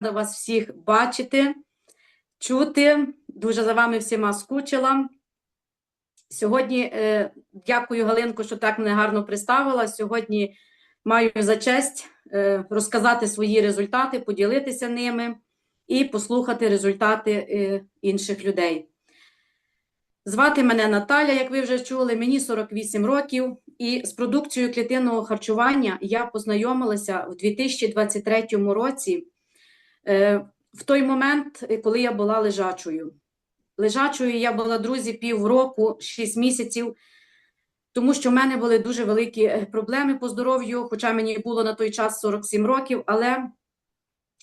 вас всіх бачити, чути. Дуже за вами всіма скучила. Сьогодні е, дякую Галинко, що так мене гарно представила. Сьогодні маю за честь е, розказати свої результати, поділитися ними і послухати результати е, інших людей. Звати мене Наталя, як ви вже чули, мені 48 років, і з продукцією клітинного харчування я познайомилася в 2023 році, в той момент, коли я була лежачою. Лежачою я була, друзі, півроку, 6 місяців, тому що в мене були дуже великі е, проблеми по здоров'ю, хоча мені було на той час 47 років, але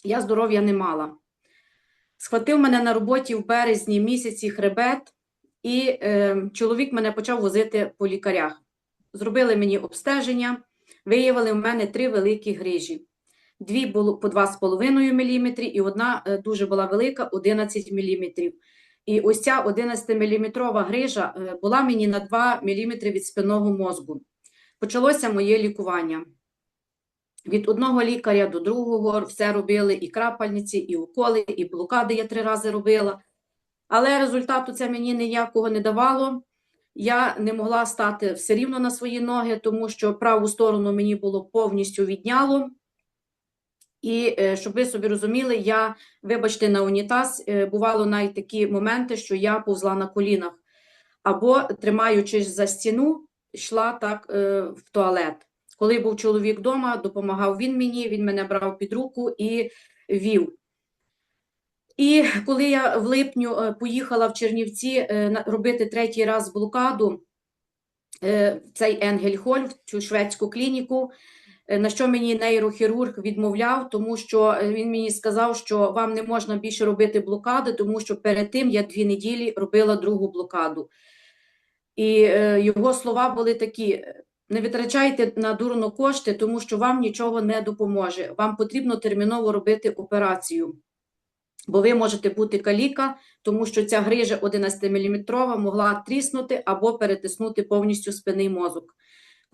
я здоров'я не мала. Схватив мене на роботі в березні місяці хребет, і е, чоловік мене почав возити по лікарях. Зробили мені обстеження, виявили в мене три великі грижі. Дві було по 2,5 мм, і одна е, дуже була велика 11 мм. І ось ця 11-мм грижа е, була мені на 2 мм від спинного мозку. Почалося моє лікування. Від одного лікаря до другого все робили і крапальниці, і уколи, і блокади я три рази робила. Але результату це мені ніякого не давало. Я не могла стати все рівно на свої ноги, тому що праву сторону мені було повністю відняло. І е, щоб ви собі розуміли, я, вибачте, на унітаз е, бувало навіть такі моменти, що я повзла на колінах, або, тримаючись за стіну, йшла так е, в туалет. Коли був чоловік вдома, допомагав він мені, він мене брав під руку і вів. І коли я в липню поїхала в Чернівці робити третій раз блокаду, цей Енгельхоль, в цю шведську клініку, на що мені нейрохірург відмовляв, тому що він мені сказав, що вам не можна більше робити блокади, тому що перед тим я дві неділі робила другу блокаду. І його слова були такі: не витрачайте на дурно кошти, тому що вам нічого не допоможе. Вам потрібно терміново робити операцію. Бо ви можете бути каліка, тому що ця грижа 11-мм могла тріснути або перетиснути повністю спинний мозок.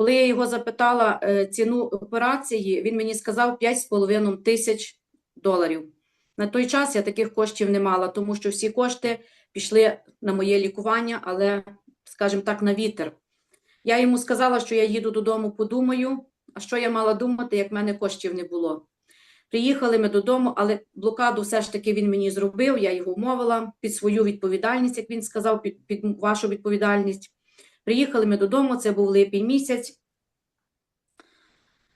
Коли я його запитала е, ціну операції, він мені сказав 5,5 тисяч доларів. На той час я таких коштів не мала, тому що всі кошти пішли на моє лікування, але, скажімо так, на вітер. Я йому сказала, що я їду додому, подумаю, а що я мала думати, як в мене коштів не було. Приїхали ми додому, але блокаду все ж таки він мені зробив, я його вмовила під свою відповідальність, як він сказав, під, під вашу відповідальність. Приїхали ми додому, це був липень місяць.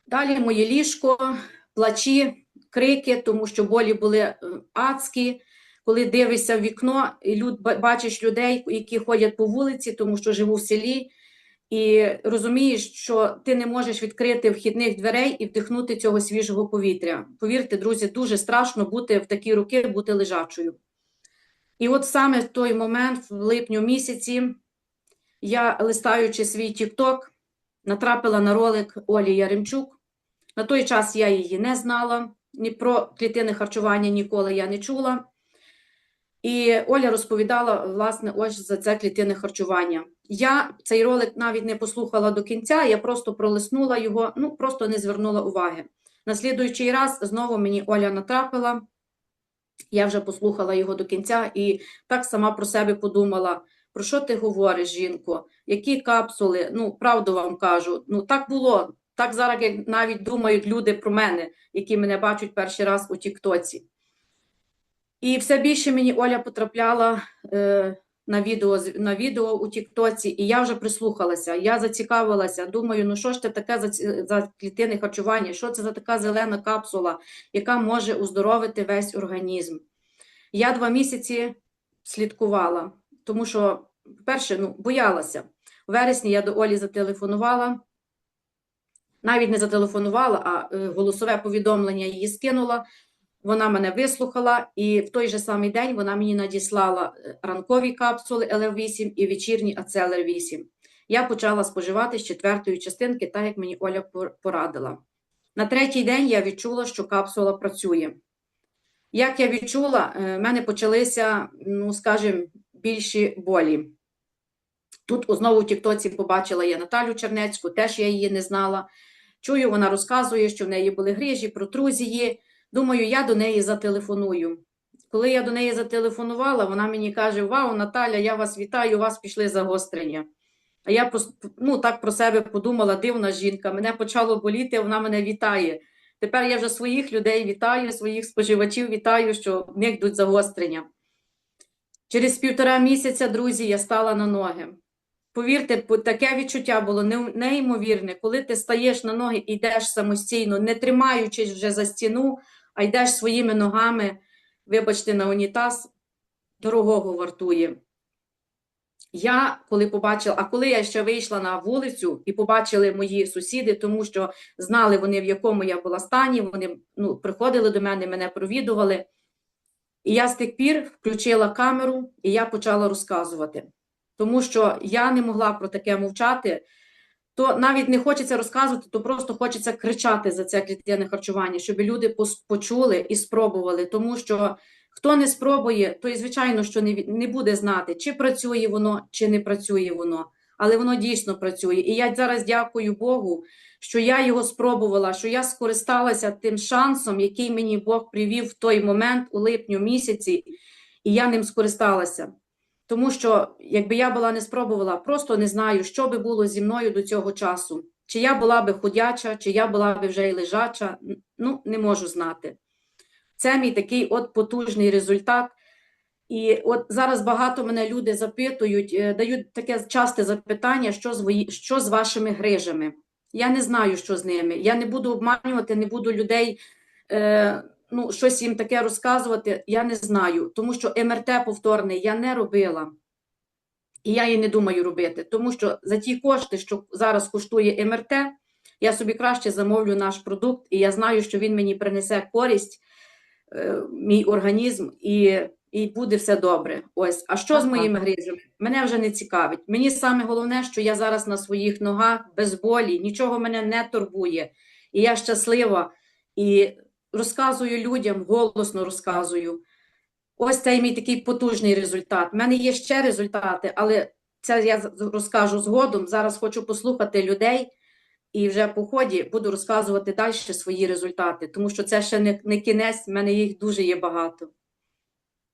Далі моє ліжко, плачі, крики, тому що болі були е, адські. Коли дивишся в вікно, і люд, бачиш людей, які ходять по вулиці, тому що живу в селі, і розумієш, що ти не можеш відкрити вхідних дверей і вдихнути цього свіжого повітря. Повірте, друзі, дуже страшно бути в такі роки, бути лежачою. І от саме в той момент, в липню місяці, я, листаючи свій Тік-Ток, натрапила на ролик Олі Яремчук. На той час я її не знала, ні про клітини харчування ніколи я не чула. І Оля розповідала, власне, ось за це клітинне харчування. Я цей ролик навіть не послухала до кінця, я просто пролиснула його, ну просто не звернула уваги. На слідуючий раз знову мені Оля натрапила, я вже послухала його до кінця і так сама про себе подумала: про що ти говориш, жінко? Які капсули? Ну, правду вам кажу, ну так було. Так зараз як навіть думають люди про мене, які мене бачать перший раз у Тіктоці. І все більше мені Оля потрапляла е, на відео на відео у Тіктоці, і я вже прислухалася. Я зацікавилася. Думаю, ну що ж це таке за за клітинне харчування? Що це за така зелена капсула, яка може оздоровити весь організм? Я два місяці слідкувала, тому що, перше, ну, боялася. У вересні я до Олі зателефонувала. Навіть не зателефонувала, а е, голосове повідомлення її скинула. Вона мене вислухала, і в той же самий день вона мені надіслала е, ранкові капсули ЛР8 і вечірні АЦЛР8. Я почала споживати з четвертої частинки, так як мені Оля порадила. На третій день я відчула, що капсула працює. Як я відчула, е, в мене почалися, ну, скажімо, більші болі. Тут знову в Тіктоці побачила я Наталю Чернецьку, теж я її не знала. Чую, вона розказує, що в неї були грижі, протрузії. Думаю, я до неї зателефоную. Коли я до неї зателефонувала, вона мені каже: Вау, Наталя, я вас вітаю, у вас пішли загострення. А я ну, так про себе подумала, дивна жінка, мене почало боліти, вона мене вітає. Тепер я вже своїх людей вітаю, своїх споживачів вітаю, що в них йдуть загострення. Через півтора місяця, друзі, я стала на ноги. Повірте, таке відчуття було неймовірне, коли ти стаєш на ноги і йдеш самостійно, не тримаючись вже за стіну, а йдеш своїми ногами, вибачте, на унітаз, дорогого вартує. Я коли побачила, а коли я ще вийшла на вулицю і побачили мої сусіди, тому що знали вони, в якому я була стані, вони ну, приходили до мене, мене провідували. І я з тих пір включила камеру і я почала розказувати. Тому що я не могла про таке мовчати, то навіть не хочеться розказувати, то просто хочеться кричати за це клітинне харчування, щоб люди почули і спробували. Тому що хто не спробує, то і звичайно, що не, не буде знати, чи працює воно, чи не працює воно. Але воно дійсно працює. І я зараз дякую Богу, що я його спробувала, що я скористалася тим шансом, який мені Бог привів в той момент у липню місяці, і я ним скористалася. Тому що, якби я була не спробувала, просто не знаю, що би було зі мною до цього часу. Чи я була би ходяча, чи я була би вже й лежача, ну, не можу знати. Це мій такий от потужний результат. І от зараз багато мене люди запитують, е, дають таке часте запитання, що з, що з вашими грижами. Я не знаю, що з ними. Я не буду обманювати, не буду людей е, ну, щось їм таке розказувати. Я не знаю, тому що МРТ повторний я не робила. І я її не думаю робити, тому що за ті кошти, що зараз коштує МРТ, я собі краще замовлю наш продукт, і я знаю, що він мені принесе користь, е, мій організм, і, і буде все добре. Ось. А що з моїми грижами? Мене вже не цікавить. Мені саме головне, що я зараз на своїх ногах без болі, нічого мене не турбує. І я щаслива і розказую людям, голосно розказую. Ось цей мій такий потужний результат. У мене є ще результати, але це я розкажу згодом. Зараз хочу послухати людей і вже по ході буду розказувати далі свої результати, тому що це ще не, не кінець, в мене їх дуже є багато.